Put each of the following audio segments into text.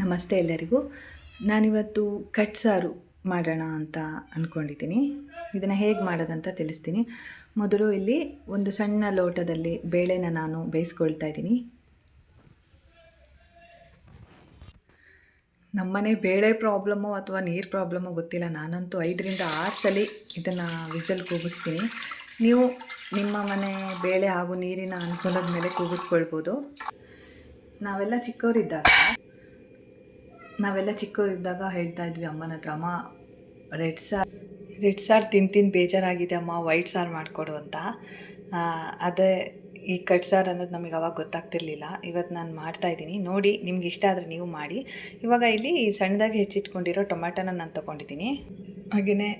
ನಮಸ್ತೆ ಎಲ್ಲರಿಗೂ. ನಾನಿವತ್ತು ಕಟ್ ಸಾರು ಮಾಡೋಣ ಅಂತ ಅಂದ್ಕೊಂಡಿದ್ದೀನಿ ಇದನ್ನು ಹೇಗೆ ಮಾಡೋದಂತ ತಿಳಿಸ್ತೀನಿ. ಮೊದಲು ಇಲ್ಲಿ ಒಂದು ಸಣ್ಣ ಲೋಟದಲ್ಲಿ ಬೇಳೆನ ನಾನು ಬೇಯಿಸ್ಕೊಳ್ತಾ ಇದ್ದೀನಿ. ನಮ್ಮನೆ ಬೇಳೆ ಪ್ರಾಬ್ಲಮ್ಮು ಅಥವಾ ನೀರು ಪ್ರಾಬ್ಲಮ್ಮು ಗೊತ್ತಿಲ್ಲ. ನಾನಂತೂ ಐದರಿಂದ ಆರು ಸಲ ಇದನ್ನು ವಿಸಲ್ ಕೂಗಿಸ್ತೀನಿ. ನೀವು ನಿಮ್ಮ ಮನೆ ಬೇಳೆ ಹಾಗೂ ನೀರಿನ ಅನುಕೂಲದ ಮೇಲೆ ಕೂಗಿಸ್ಕೊಳ್ಬೋದು. ನಾವೆಲ್ಲ ಚಿಕ್ಕವರಿದ್ದಾಗ ನಾವೆಲ್ಲ ಚಿಕ್ಕವರಿದ್ದಾಗ ಹೇಳ್ತಾ ಇದ್ವಿ, ಅಮ್ಮನ ಹತ್ರ, ಅಮ್ಮ ರೆಡ್ ಸಾರ್ ರೆಡ್ ಸಾರು ತಿಂದು ತಿಂದು ಬೇಜಾರಾಗಿದೆ ಅಮ್ಮ ವೈಟ್ ಸಾರು ಮಾಡಿಕೊಡು ಅಂತ. ಅದೇ ಈ ಕಟ್ ಸಾರು ಅನ್ನೋದು ನಮಗೆ ಅವಾಗ ಗೊತ್ತಾಗ್ತಿರ್ಲಿಲ್ಲ. ಇವತ್ತು ನಾನು ಮಾಡ್ತಾ ಇದ್ದೀನಿ. ನೋಡಿ, ನಿಮ್ಗೆ ಇಷ್ಟ ಆದರೆ ನೀವು ಮಾಡಿ. ಇವಾಗ ಇಲ್ಲಿ ಸಣ್ಣದಾಗಿ ಹೆಚ್ಚಿಟ್ಕೊಂಡಿರೋ ಟೊಮ್ಯಾಟೋನ ನಾನು ತೊಗೊಂಡಿದ್ದೀನಿ. ಹಾಗೆಯೇ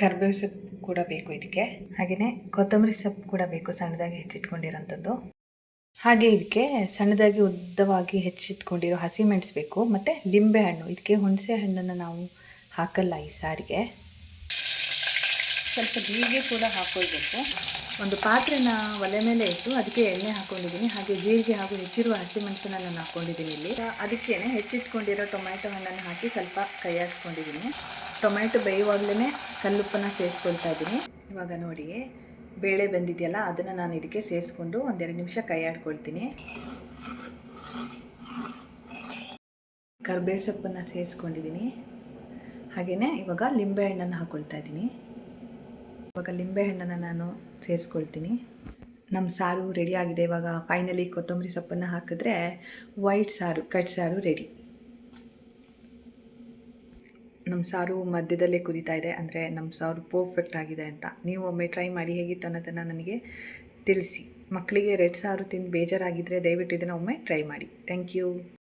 ಕರ್ಬೇವು ಸೊಪ್ಪು ಕೂಡ ಬೇಕು ಇದಕ್ಕೆ. ಹಾಗೆಯೇ ಕೊತ್ತಂಬರಿ ಸೊಪ್ಪು ಕೂಡ ಬೇಕು ಸಣ್ಣದಾಗಿ ಹೆಚ್ಚಿಟ್ಕೊಂಡಿರೋಂಥದ್ದು. ಹಾಗೆ ಇದಕ್ಕೆ ಸಣ್ಣದಾಗಿ ಉದ್ದವಾಗಿ ಹೆಚ್ಚಿಟ್ಕೊಂಡಿರೋ ಹಸಿಮೆಣಸು ಬೇಕು ಮತ್ತು ಲಿಂಬೆ ಹಣ್ಣು. ಇದಕ್ಕೆ ಹುಣಸೆ ಹಣ್ಣನ್ನು ನಾವು ಹಾಕಲ್ಲ ಈ ಸಾರಿಗೆ. ಸ್ವಲ್ಪ ಜೀರಿಗೆ ಕೂಡ ಹಾಕೊಳ್ಬೇಕು. ಒಂದು ಪಾತ್ರೆನ ಒಲೆ ಮೇಲೆ ಇಟ್ಟು ಅದಕ್ಕೆ ಎಣ್ಣೆ ಹಾಕ್ಕೊಂಡಿದ್ದೀನಿ ಹಾಗೆ ಜೀರಿಗೆ ಹಾಗೂ ಹೆಚ್ಚಿರುವ ಹಸಿಮೆಣಸನ್ನ ನಾನು ಹಾಕ್ಕೊಂಡಿದ್ದೀನಿ ಇಲ್ಲಿ. ಅದಕ್ಕೇನೆ ಹೆಚ್ಚಿಟ್ಕೊಂಡಿರೋ ಟೊಮ್ಯಾಟೊ ಹಣ್ಣನ್ನು ಹಾಕಿ ಸ್ವಲ್ಪ ಕೈ ಹಾಕ್ಕೊಂಡಿದ್ದೀನಿ ಟೊಮ್ಯಾಟೊ ಬೇಯುವಾಗಲೇ ಕಲ್ಲುಪ್ಪನ್ನು ಸೇರಿಸ್ಕೊಳ್ತಾ ಇದ್ದೀನಿ. ಇವಾಗ ನೋಡಿ ಬೇಳೆ ಬಂದಿದೆಯಲ್ಲ, ಅದನ್ನು ನಾನು ಇದಕ್ಕೆ ಸೇರಿಸ್ಕೊಂಡು ಒಂದೆರಡು ನಿಮಿಷ ಕೈ ಆಡ್ಕೊಳ್ತೀನಿ. ಕರ್ಬೇವು ಸೊಪ್ಪನ್ನು ಸೇರಿಸ್ಕೊಂಡಿದ್ದೀನಿ ಹಾಗೆಯೇ ಇವಾಗ ಲಿಂಬೆಹಣ್ಣನ್ನು ಹಾಕ್ಕೊಳ್ತಾ ಇದ್ದೀನಿ ಇವಾಗ ಲಿಂಬೆಹಣ್ಣನ್ನು ನಾನು ಸೇರಿಸ್ಕೊಳ್ತೀನಿ. ನಮ್ಮ ಸಾರು ರೆಡಿ ಆಗಿದೆ. ಇವಾಗ ಫೈನಲಿ ಕೊತ್ತಂಬರಿ ಸೊಪ್ಪನ್ನು ಹಾಕಿದ್ರೆ ವೈಟ್ ಸಾರು ಕಟ್ ಸಾರು ರೆಡಿ ನಮ್ಮ ಸಾರು ಮಧ್ಯದಲ್ಲೇ ಕುದೀತಾ ಇದೆ, ಅಂದರೆ ನಮ್ಮ ಸಾರು ಪರ್ಫೆಕ್ಟ್ ಆಗಿದೆ ಅಂತ. ನೀವು ಒಮ್ಮೆ ಟ್ರೈ ಮಾಡಿ ಹೇಗಿತ್ತು ಅನ್ನೋದನ್ನು ನನಗೆ ತಿಳಿಸಿ. ಮಕ್ಕಳಿಗೆ ರೆಡ್ ಸಾರು ತಿಂದು ಬೇಜಾರಾಗಿದ್ದರೆ ದಯವಿಟ್ಟು ಇದನ್ನು ಒಮ್ಮೆ ಟ್ರೈ ಮಾಡಿ. Thank you